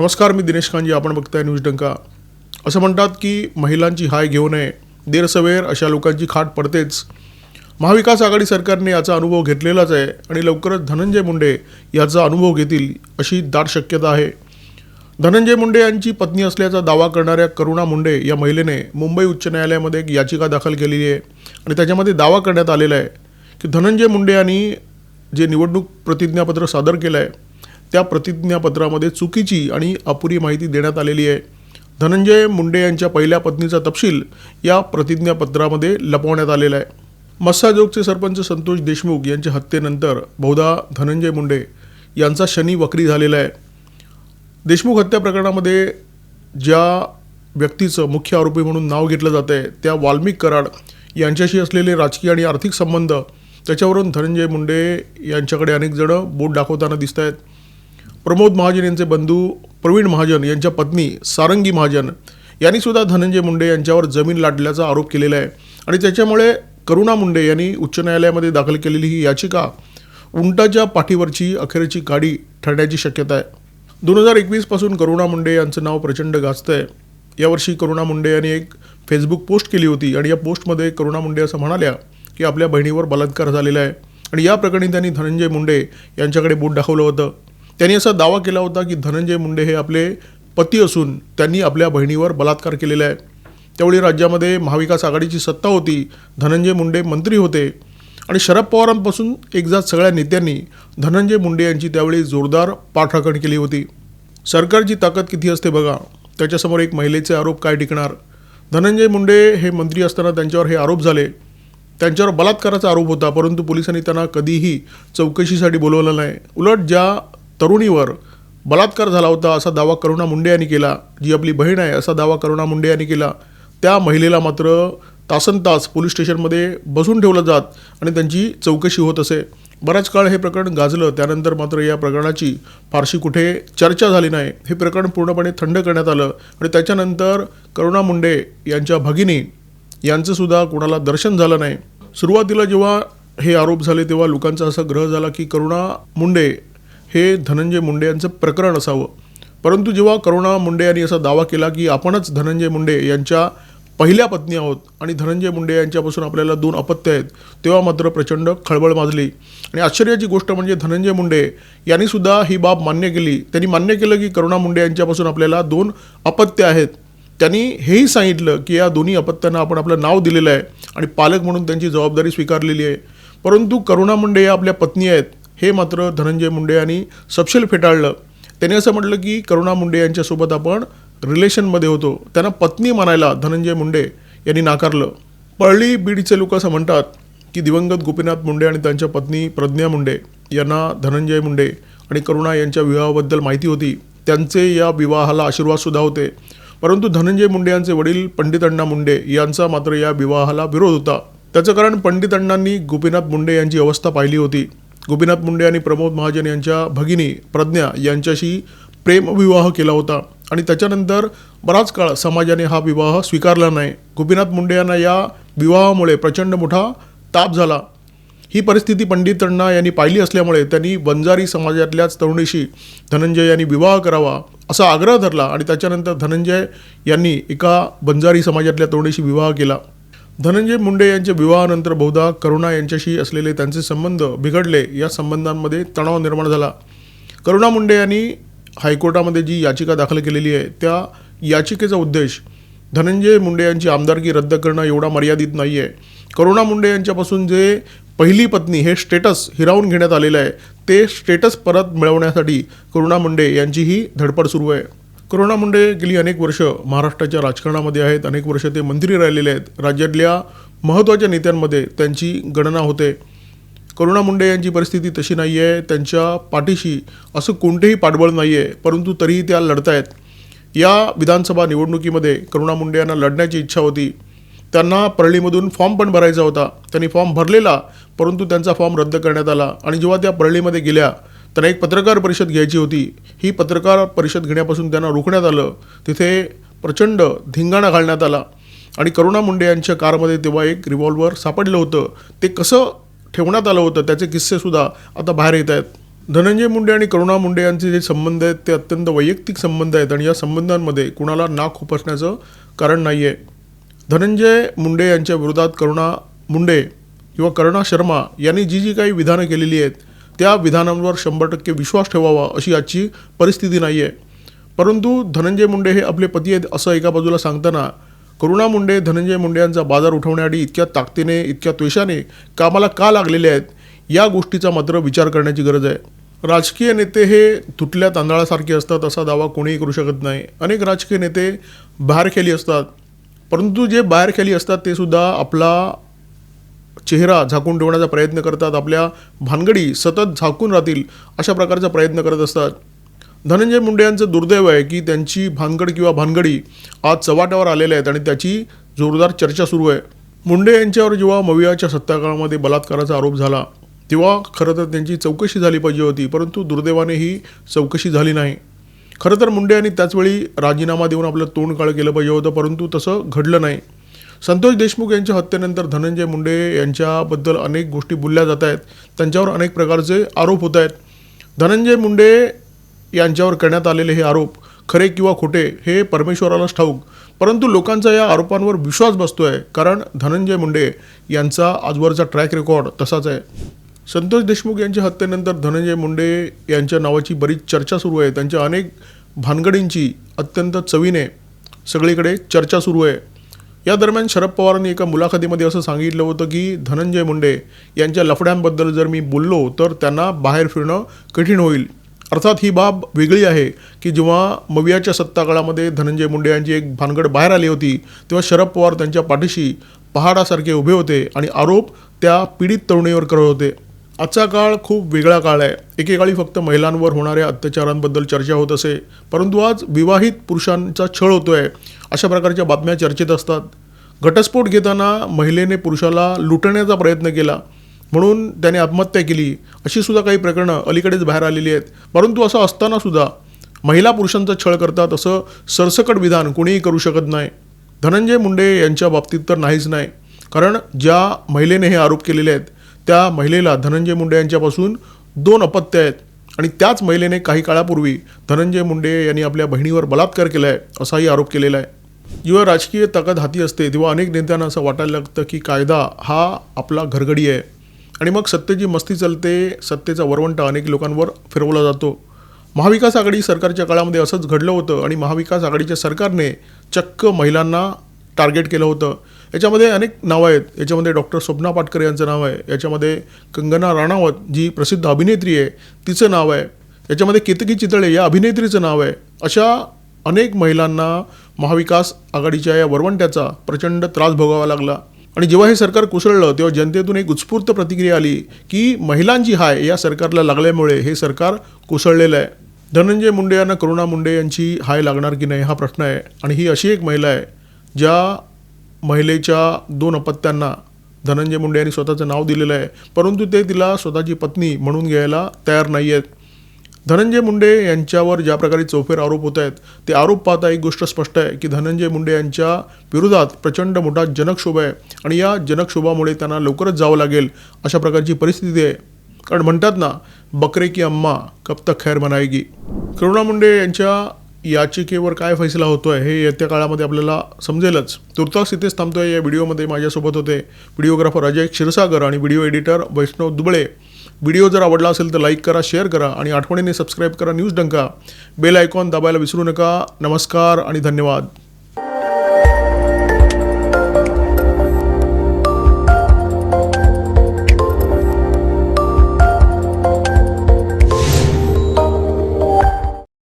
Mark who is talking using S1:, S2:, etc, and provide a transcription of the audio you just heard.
S1: नमस्कार मी दिनेश खानजी आपण बघताय न्यूज डंका. असं म्हणतात की महिलांची हाय घेऊ नये देरसवेर अशा लोकांची खाट पडतेच. महाविकास आघाडी सरकारने याचा अनुभव घेतलेलाच आहे आणि लवकरच धनंजय मुंडे याचा अनुभव घेतील अशी दाट शक्यता आहे. धनंजय मुंडे यांची पत्नी असल्याचा दावा करणाऱ्या करुणा मुंडे या महिलेने मुंबई उच्च न्यायालयामध्ये एक याचिका दाखल केलेली आहे आणि त्याच्यामध्ये दावा करण्यात आलेला आहे की धनंजय मुंडे यांनी जे निवडणूक प्रतिज्ञापत्र सादर केलं आहे त्या प्रतिज्ञापत्रामध्ये चुकीची आणि अपुरी माहिती देण्यात आलेली आहे. धनंजय मुंडे यांच्या पहिल्या पत्नीचा तपशील या प्रतिज्ञापत्रामध्ये लपवण्यात आलेला आहे. मस्साजोगचे सरपंच संतोष देशमुख यांच्या हत्येनंतर बहुधा धनंजय मुंडे यांचा शनी वक्री झालेला आहे. देशमुख हत्या प्रकरणामध्ये ज्या व्यक्तीचं मुख्य आरोपी म्हणून नाव घेतलं जातं आहे त्या वाल्मिक कराड यांच्याशी असलेले राजकीय आणि आर्थिक संबंध त्याच्यावरून धनंजय मुंडे यांच्याकडे अनेक जणं बोट दाखवताना दिसत आहेत प्रमोद महाजन यांचे बंधू प्रवीण महाजन यांच्या पत्नी सारंगी महाजन यांनी सुद्धा धनंजय मुंडे यांच्यावर जमीन लाटल्याचा आरोप केलेला आहे. आणि त्याच्यामुळे करुणा मुंडे यांनी उच्च न्यायालयामध्ये दाखल केलेली ही याचिका उंटाच्या पाठीवरची अखेरची गाडी ठरण्याची शक्यता आहे. दोन हजार एकवीसपासून करुणा मुंडे यांचं नाव प्रचंड गाजतं आहे यावर्षी करुणा मुंडे यांनी एक फेसबुक पोस्ट केली होती आणि या पोस्टमध्ये करुणा मुंडे असं म्हणाल्या की आपल्या बहिणीवर बलात्कार झालेला आहे. आणि या प्रकरणी त्यांनी धनंजय मुंडे यांच्याकडे बोट दाखवलं होतं. त्यांनी असा दावा केला होता की धनंजय मुंडे हे आपले पती असून त्यांनी आपल्या बहिणीवर बलात्कार केलेला आहे. त्यावेळी राज्यामध्ये महाविकास आघाडीची सत्ता होती धनंजय मुंडे मंत्री होते आणि शरद पवारांपासून एकदा सगळ्या नेत्यांनी धनंजय मुंडे यांची त्यावेळी जोरदार पाठराखण केली होती. सरकारची ताकद किती असते बघा त्याच्यासमोर एक महिलेचे आरोप काय टिकणार? धनंजय मुंडे हे मंत्री असताना त्यांच्यावर हे आरोप झाले. त्यांच्यावर बलात्काराचा आरोप होता परंतु पोलिसांनी त्यांना कधीही चौकशीसाठी बोलवलं नाही. उलट ज्या तरुणीवर बलात्कार झाला होता असा दावा करुणा मुंडे यांनी केला. जी आपली बहीण आहे असा दावा करुणा मुंडे यांनी केला. त्या महिलेला मात्र तासन तास पोलीस स्टेशनमध्ये बसून ठेवलं जात आणि त्यांची चौकशी होत असे. बराच काळ हे प्रकरण गाजलं. त्यानंतर मात्र या प्रकरणाची फारशी कुठे चर्चा झाली नाही. हे प्रकरण पूर्णपणे थंड करण्यात आलं आणि त्याच्यानंतर करुणा मुंडे यांच्या भगिनी यांचंसुद्धा कोणाला दर्शन झालं नाही. सुरुवातीला जेव्हा हे आरोप झाले तेव्हा लोकांचा असा ग्रह झाला की करुणा मुंडे हे धनंजय मुंडे यांचं प्रकरण असावं. परंतु जेव्हा करुणा मुंडे यांनी असा दावा केला की आपणच धनंजय मुंडे यांच्या पहिल्या पत्नी आहोत आणि धनंजय मुंडे यांच्यापासून आपल्याला दोन अपत्य आहेत तेव्हा मात्र प्रचंड खळबळ माजली. आणि आश्चर्याची गोष्ट म्हणजे धनंजय मुंडे यांनी सुद्धा ही बाब मान्य केली. त्यांनी मान्य केलं की करुणा मुंडे यांच्यापासून आपल्याला दोन अपत्य आहेत. त्यांनी हेही सांगितलं की या दोन्ही अपत्यांना आपण आपलं नाव दिलेलं आहे आणि पालक म्हणून त्यांची जबाबदारी स्वीकारलेली आहे. परंतु करुणा मुंडे या आपल्या पत्नी आहेत. हे मात्र धनंजय मुंडे यांनी सपशेल फेटाळलं. त्यांनी असं म्हटलं की करुणा मुंडे यांच्यासोबत आपण रिलेशनमध्ये होतो. त्यांना पत्नी मानायला धनंजय मुंडे यांनी नाकारलं. पळली बीडचे लोक असं म्हणतात की दिवंगत गोपीनाथ मुंडे आणि त्यांच्या पत्नी प्रज्ञा मुंडे यांना धनंजय मुंडे आणि करुणा यांच्या विवाहाबद्दल माहिती होती. त्यांचे या विवाहाला आशीर्वादसुद्धा होते. परंतु धनंजय मुंडे यांचे वडील पंडित अण्णा मुंडे यांचा मात्र या विवाहाला विरोध होता. त्याचं कारण पंडित अण्णांनी गोपीनाथ मुंडे यांची अवस्था पाहिली होती. गोपीनाथ मुंडे आणि प्रमोद महाजन यांच्या भगिनी प्रज्ञा यांच्याशी प्रेमविवाह केला होता. आणि त्याच्यानंतर बराच काळ समाजाने हा विवाह स्वीकारला नाही. गोपीनाथ मुंडे यांना या विवाहामुळे प्रचंड मोठा ताप झाला. ही परिस्थिती पंडित अण्णा यांनी पाहिली असल्यामुळे त्यांनी वंजारी समाजातल्याच तरुणीशी धनंजय यांनी विवाह करावा असा आग्रह धरला आणि त्याच्यानंतर धनंजय यांनी एका बंजारी समाजातल्या तरुणीशी विवाह केला. धनंजय मुंडे यांच्या विवाहानंतर बहुधा करुणा यांच्याशी असलेले त्यांचे संबंध बिघडले. या संबंधांमध्ये तणाव निर्माण झाला. करुणा मुंडे यांनी हायकोर्टामध्ये जी याचिका दाखल केलेली आहे त्या याचिकेचा उद्देश धनंजय मुंडे यांची आमदारकी रद्द करणं एवढा मर्यादित नाही आहे करुणा मुंडे यांच्यापासून जे पहिली पत्नी हे स्टेटस हिरावून घेण्यात आलेलं आहे ते स्टेटस परत मिळवण्यासाठी करुणा मुंडे यांची ही धडपड सुरू आहे. करुणा मुंडे गेली अनेक वर्ष महाराष्ट्राच्या राजकारणामध्ये आहेत. अनेक वर्ष ते मंत्री राहिलेले आहेत. राज्यातल्या महत्त्वाच्या नेत्यांमध्ये त्यांची गणना होते. करुणा मुंडे यांची परिस्थिती तशी नाही आहे त्यांच्या पाठीशी असं कोणतेही पाठबळ नाही आहे परंतु तरीही त्या लढत आहेत या विधानसभा निवडणुकीमध्ये करुणा मुंडे यांना लढण्याची इच्छा होती. त्यांना परळीमधून फॉर्म पण भरायचा होता. त्यांनी फॉर्म भरलेला परंतु त्यांचा फॉर्म रद्द करण्यात आला. आणि जेव्हा त्या परळीमध्ये गेल्या त्यांना एक पत्रकार परिषद घ्यायची होती. ही पत्रकार परिषद घेण्यापासून त्यांना रोखण्यात आलं. तिथे प्रचंड धिंगाणा घालण्यात आला. आणि करुणा मुंडे यांच्या कारमध्ये तेव्हा एक रिव्हॉल्वर सापडलं होतं. ते कसं ठेवण्यात आलं होतं त्याचे किस्सेसुद्धा आता बाहेर येत आहेत. धनंजय मुंडे आणि करुणा मुंडे यांचे जे संबंध आहेत ते अत्यंत वैयक्तिक संबंध आहेत आणि या संबंधांमध्ये कुणाला नाक खुपसण्याचं कारण नाही आहे धनंजय मुंडे यांच्या विरोधात करुणा मुंडे किंवा करुणा शर्मा यांनी जी जी काही विधानं केलेली आहेत त्या विधानांवर शंभर टक्के विश्वास ठेवावा अशी आजची परिस्थिती नाही आहे परंतु धनंजय मुंडे हे आपले पती आहेत असं एका बाजूला सांगताना करुणा मुंडे धनंजय मुंडे यांचा बाजार उठवण्यासाठी इतक्या ताकदीने इतक्या त्वेषाने कामाला का लागलेले आहेत या गोष्टीचा मात्र विचार करण्याची गरज आहे. राजकीय नेते हे तुटल्या तांदळासारखे असतात असा दावा कोणीही करू शकत नाही. अनेक राजकीय नेते बाहेरखेली असतात. परंतु जे बाहेरखेली असतात ते सुद्धा आपला चेहरा झाकून ठेवण्याचा प्रयत्न करतात. आपल्या भानगडी सतत झाकून राहतील अशा प्रकारचा प्रयत्न करत असतात. धनंजय मुंडे यांचं दुर्दैव आहे की त्यांची भानगड किंवा भानगडी आज चव्हाट्यावर आलेल्या आहेत आणि त्याची जोरदार चर्चा सुरू आहे. मुंडे यांच्यावर जेव्हा मवियाच्या सत्ताकाळामध्ये बलात्काराचा आरोप झाला तेव्हा खरं तर त्यांची चौकशी झाली पाहिजे होती परंतु दुर्दैवाने ही चौकशी झाली नाही. खरं तर मुंडे यांनी त्याचवेळी राजीनामा देऊन आपलं तोंड काळ केलं पाहिजे होतं परंतु तसं घडलं नाही. संतोष देशमुख यांच्या हत्येनंतर धनंजय मुंडे यांच्याबद्दल अनेक गोष्टी बोलल्या जात आहेत. त्यांच्यावर अनेक प्रकारचे आरोप होत आहेत. धनंजय मुंडे यांच्यावर करण्यात आलेले हे आरोप खरे किंवा खोटे हे परमेश्वरालाच ठाऊक. परंतु लोकांचा या आरोपांवर विश्वास बसतो आहे कारण धनंजय मुंडे यांचा आजवरचा ट्रॅक रेकॉर्ड तसाच आहे. संतोष देशमुख यांच्या हत्येनंतर धनंजय मुंडे यांच्या नावाची बरीच चर्चा सुरू आहे. त्यांच्या अनेक भानगडींची अत्यंत चवीने सगळीकडे चर्चा सुरू आहे. या दरम्यान शरद पवारांनी एका मुलाखतीमध्ये असं सांगितलं होतं की धनंजय मुंडे यांच्या लफड्यांबद्दल जर मी बोललो तर त्यांना बाहेर फिरणं कठीण होईल. अर्थात ही बाब वेगळी आहे की जेव्हा मवियाच्या सत्ताकाळामध्ये धनंजय मुंडे यांची एक भानगड बाहेर आली होती तेव्हा शरद पवार त्यांच्या पाठीशी पहाडासारखे उभे होते आणि आरोप त्या पीडित तरुणीवर करत होते. आजचा काळ खूप वेगळा काळ आहे. एकेकाळी फक्त महिलांवर होणाऱ्या अत्याचारांबद्दल चर्चा होत असे परंतु आज विवाहित पुरुषांचा छळ होतो आहे अशा प्रकारच्या बातम्या चर्चेत असतात. घटस्फोट घेताना महिलेने पुरुषाला लुटण्याचा प्रयत्न केला म्हणून त्याने आत्महत्या केली. अशी सुद्धा काही प्रकरणं अलीकडेच बाहेर आलेली आहेत. परंतु असं असताना सुद्धा महिला पुरुषांचा छळ करतात असं सरसकट विधान कोणीही करू शकत नाही. धनंजय मुंडे यांच्या बाबतीत तर नाहीच नाही. कारण ज्या महिलेने हे आरोप केलेले आहेत त्या महिलेला धनंजय मुंडे यांच्यापासून दोन अपत्य आहेत. आणि त्याच महिलेने काही काळापूर्वी धनंजय मुंडे यांनी आपल्या बहिणीवर बलात्कार केला आहे असाही आरोप केलेला आहे. जेव्हा राजकीय ताकद हाती असते तेव्हा अनेक नेत्यांना असं वाटायला लागतं की कायदा हा आपला घरगडी आहे. आणि मग सत्तेची मस्ती चालते सत्तेचा वरवंटा अनेक लोकांवर फिरवला जातो. महाविकास आघाडी सरकारच्या काळामध्ये असंच घडलं होतं आणि महाविकास आघाडीच्या सरकारने चक्क महिलांना टार्गेट केलं होतं. याच्यामध्ये अनेक नावं आहेत. याच्यामध्ये डॉक्टर स्वप्ना पाटकर यांचं नाव आहे. याच्यामध्ये कंगना राणावत जी प्रसिद्ध अभिनेत्री आहे तिचं नाव आहे. याच्यामध्ये केतकी चितळे या अभिनेत्रीचं नाव आहे. अशा अनेक महिलांना महाविकास आघाडीच्या या वरवंट्याचा प्रचंड त्रास भोगावा लागला. आणि जेव्हा हे सरकार कोसळलं तेव्हा जनतेतून एक उत्स्फूर्त प्रतिक्रिया आली की महिलांची हाय या सरकारला लागल्यामुळे हे सरकार कोसळलेलं आहे. धनंजय मुंडे यांना करुणा मुंडे यांची हाय लागणार की नाही हा प्रश्न आहे. आणि ही अशी एक महिला आहे ज्या महिलेच्या दोन अपत्यांना धनंजय मुंडे यांनी स्वतःचं नाव दिलेलं आहे. परंतु ते तिला स्वतःची पत्नी म्हणून घ्यायला तयार नाही आहेत धनंजय मुंडे यांच्यावर ज्या प्रकारे चौफेर आरोप होत आहेत ते आरोप पाहता एक गोष्ट स्पष्ट आहे की धनंजय मुंडे यांच्या विरोधात प्रचंड मोठा जनक्षोभ आहे आणि या जनक्षोभामुळे त्यांना लवकरच जावं लागेल अशा प्रकारची परिस्थिती आहे. कारण म्हणतात ना बकरे की अम्मा कब तक खैर बनाएगी. करुणा मुंडे यांच्या याचिकेवर काय फैसला होतो आहे हे येत्या काळामध्ये आपल्याला समजेलच. तुर्तास इथेच थांबतोय या व्हिडिओमध्ये माझ्यासोबत होते व्हिडिओग्राफर अजय क्षीरसागर आणि video editor Vaishnav Duble. Video जर आवडला असेल तर लाईक करा शेअर करा आणि आठवणीने सबस्क्राईब करा न्यूज डंका. बेल आयकॉन दाबायला विसरू नका. नमस्कार आणि धन्यवाद.